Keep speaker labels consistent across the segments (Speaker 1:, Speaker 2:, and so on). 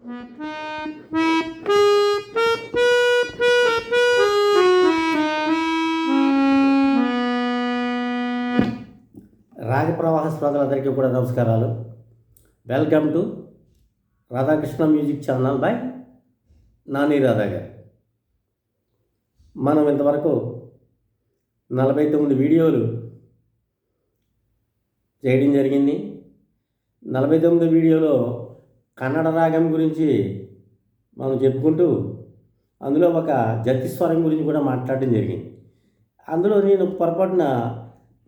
Speaker 1: రాగప్రవాహ శ్రోతలందరికీ కూడా నమస్కారాలు. Welcome to Radhakrishna music channel by Nani Radha గారు. మనం ఇంతవరకు నలభై తొమ్మిది వీడియోలు చేయడం జరిగింది. నలభై తొమ్మిది వీడియోలో కన్నడ రాగం గురించి మనం చెప్పుకుంటూ అందులో ఒక జతిస్వరం గురించి కూడా మాట్లాడడం జరిగింది. అందులో నేను పొరపాటున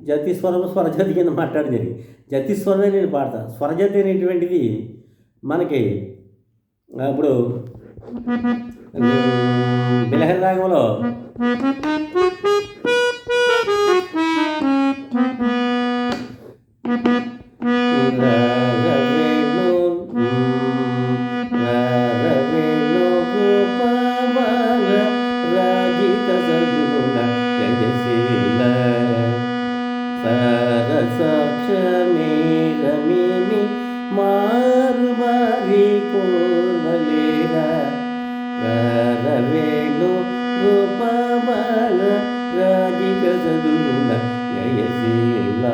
Speaker 1: జతిస్వరం స్వరజతి కింద మాట్లాడడం జరిగింది. జతిస్వరమే నేను పాడతాను స్వరజతి అనేటువంటిది మనకి ఇప్పుడు బిలహరి రాగంలో రాజిత సద్గుణ జయశీల సరసాక్షమేరమేమి మారు మారి కోర్వలేరా రరవేణు గోపాల రాజిత సద్గుణ జయశీల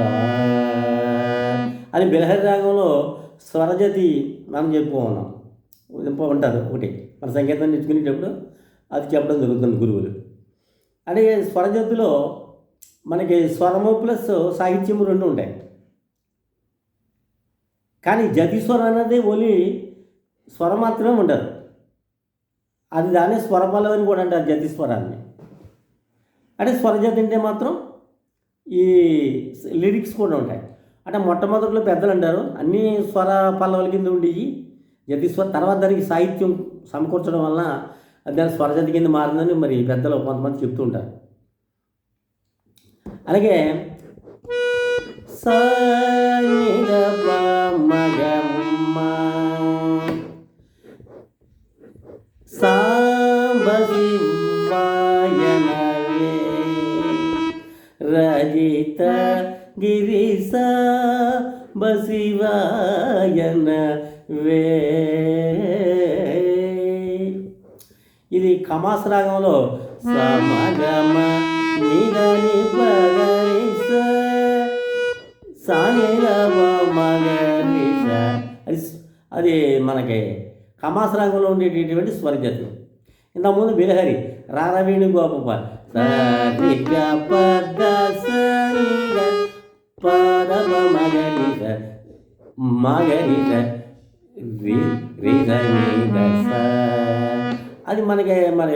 Speaker 1: అని బిలహరి రాగంలో స్వరజతి మనం చెప్పుకున్నాం ఇంప ఉంటారు ఒకటి. మన సంగీతం నేర్చుకునేటప్పుడు అది చెప్పడం జరుగుతుంది గురువులు. అంటే స్వరజతిలో మనకి స్వరము ప్లస్ సాహిత్యము రెండు ఉంటాయి. కానీ జతి స్వరం అనేది ఓన్లీ స్వరం మాత్రమే ఉండదు. అది దాన్ని స్వరపల్లవి అని కూడా అంటారు జతి స్వరాన్ని. అంటే స్వరజతి అంటే మాత్రం ఈ లిరిక్స్ కూడా ఉంటాయి. అంటే మొట్టమొదటిలో పెద్దలు అంటారు అన్ని స్వర పల్లవుల కింద ఉండేవి జతి స్వర తర్వాత దానికి సాహిత్యం సమకూర్చడం వలన దాని స్వరజతి కింద మారిందని మరి పెద్దలు కొంతమంది చెప్తూ ఉంటారు. అలాగే రజిత గిరిస బసివాయన వే ఇది కమాస రాగంలో. సమగమ నిదని పగరిస సానిరవ మగరిస అది అది మనకి కమాస రాగంలో ఉండేటటువంటి స్వరజతి ఇంతకుముందు బిలహరి రారవేణు గోప సరి గ పద సరి గ పదమ మగరిస రి రి ద అది మనకి మన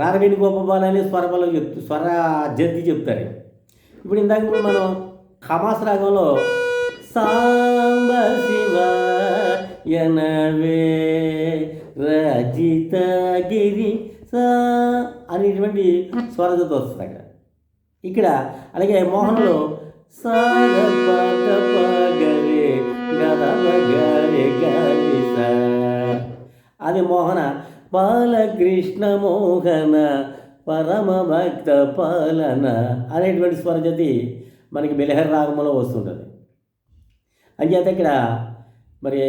Speaker 1: రారవేణి గోపబాల అనే స్వరబలం చెప్తూ స్వర జద్ది చెప్తారు. ఇప్పుడు ఇందాక ఇప్పుడు మనం ఖమాస్ రాగంలో సాంబ శివ ఎనవే రజిత గిరి సా అనేటువంటి స్వరజత వస్తుంది అక్కడ. ఇక్కడ అలాగే మోహన్లో సాగ పద పగరే గద గరే గరి సా అది మోహన. బాలకృష్ణ మోహన పరమ భక్త పాలన అనేటువంటి స్వరజతి మనకి బెలహర్ రాగంలో వస్తుంటుంది. అంచేత ఇక్కడ మరి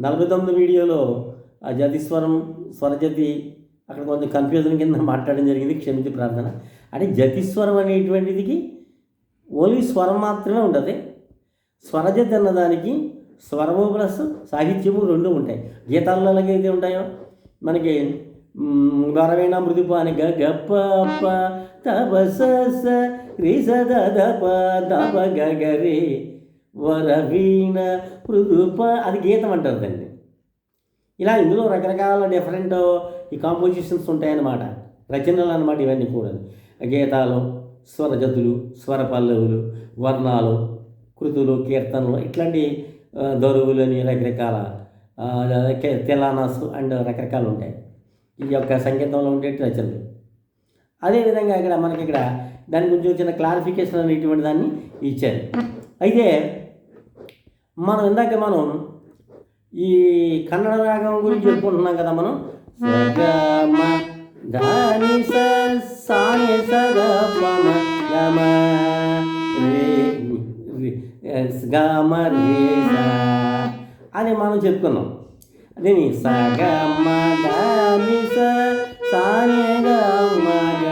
Speaker 1: నలభై తొమ్మిది వీడియోలో ఆ జతి స్వరం స్వరజతి అక్కడ కొంచెం కన్ఫ్యూజన్ కింద మాట్లాడడం జరిగింది క్షమించి ప్రార్థన. అంటే జతి స్వరం ఓన్లీ స్వరం మాత్రమే ఉంటుంది. స్వరజతి అన్నదానికి స్వరము ప్లస్ సాహిత్యము రెండు ఉంటాయి. గీతాల్లో ఎలాగైతే ఉంటాయో? మనకి మ్, మృదుపు మృదుప అని గ గప్ప ప తప స స రి స గ వరవీణ మృదుప అది గీతం అంటారు దాన్ని. ఇలా ఇందులో రకరకాల డిఫరెంట్ ఈ కాంపోజిషన్స్ ఉంటాయన్నమాట. రచనలు అన్నమాట ఇవన్నీ కూడా. గీతాలు స్వరజతులు స్వర పల్లవులు వర్ణాలు కృతులు కీర్తనలు ఇట్లాంటి దరువులని రకరకాల ఆ, తెలానాస్ అండ్ రకరకాలు ఉంటాయి. ఈ యొక్క సంగీతంలో ఉండే రచనలు. అదేవిధంగా ఇక్కడ మనకి ఇక్కడ దాని గురించి వచ్చిన క్లారిఫికేషన్ అనేటువంటి దాన్ని ఇచ్చారు. అయితే మనం ఇందాక మనం ఈ కన్నడ రాగం గురించి చెప్పుకుంటున్నాం కదా మనం? దాని స సాని సద గమ అని మనం చెప్పుకున్నాం. అదేమి నీ మగ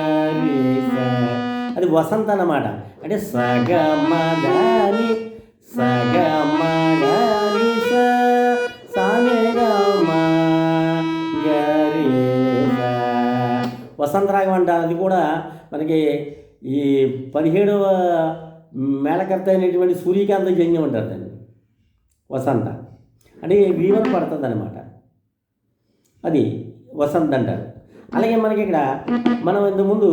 Speaker 1: అది వసంత అన్నమాట. అంటే సగ మగ ని సగ వసంతరాగం అంటారు అది కూడా మనకి ఈ పదిహేడవ మేళకర్త అయినటువంటి సూర్యకాంత జన్యం అంటారు దాన్ని. వసంత. అంటే వీరం పడుతుంది అనమాట అది వసంత అంటారు. అలాగే మనకి ఇక్కడ మనం ఇంతకుముందు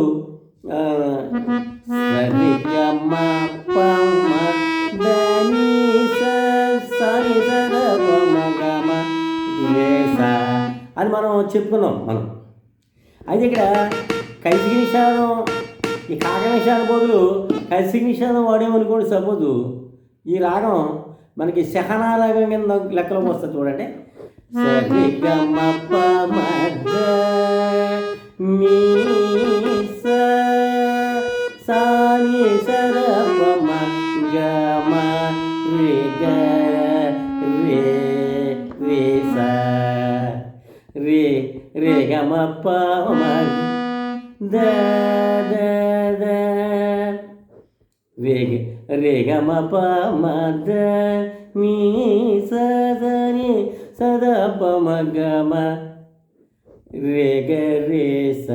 Speaker 1: అని మనం చెప్పుకున్నాం మనం. అయితే ఇక్కడ కైసిక నిషాదం ఈ కాక నిషాదం బదులు కైసిక నిషాదం వాడేమనుకోండి సపోజు. ఈ రాగం మనకి శహనా రాగం కింద లెక్కలోకి వస్తుంది చూడండి. సరి మీ స గమ రే గ రే రే స రే రే గమ పమ ద రే గ- రే గమ పమ ద మీ స ద ని సద పమ గమ రే గ రే స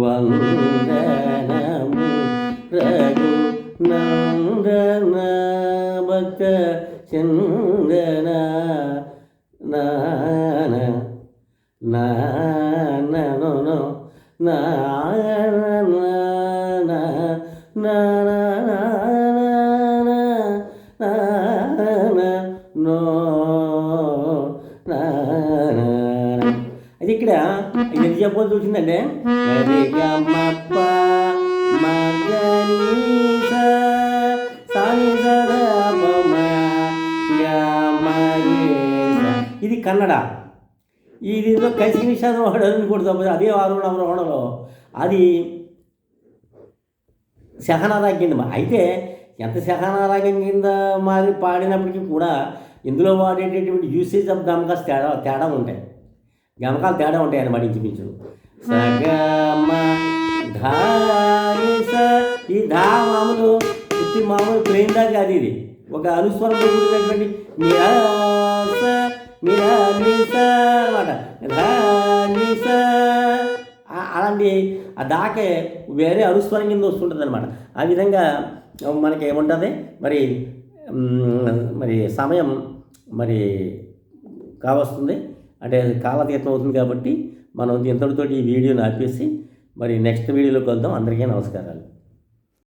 Speaker 1: వందనము రఘు నందన భక్త చందన నా నానను నా ఇక్కడ ఇది ఎంత చెప్పాల్సి వచ్చిందంటే రే గ మ ప మ ఇది కన్నడ. ఈ దీంట్లో కైసి విషాదం వాడని కూడా తప్పదు అదే వారం అవడంలో అది శహనారాగం కింద అయితే ఎంత శహనారాగం కింద మారి పాడినప్పటికీ కూడా ఇందులో వాడేటటువంటి యూసేజ్ ఆఫ్ గమకాస్ తేడా తేడా ఉంటాయి. గమకాలు తేడా ఉంటాయి అన్నమాట ఇంచుమించు. సగమ ఈ ధా మామూలు ఉత్తి మామూలు ప్లేన్ దాకా అది ఇది. ఒక అనుస్వరంతో కూడినటువంటి నిరాస నిరానిస అనమాట ధానిస అలాంటి ఆ దాకే వేరే అరుస్వరం కింద వస్తుంటుంది అనమాట ఆ విధంగా మనకి ఏముంటుంది మరి మరి సమయం మరి కావస్తుంది. అంటే కాలతీతం అవుతుంది కాబట్టి మనం ఇంతటితోటి ఈ వీడియోని ఆపేసి మరి నెక్స్ట్ వీడియోలోకి వెళ్దాం అందరికీ నమస్కారాలు.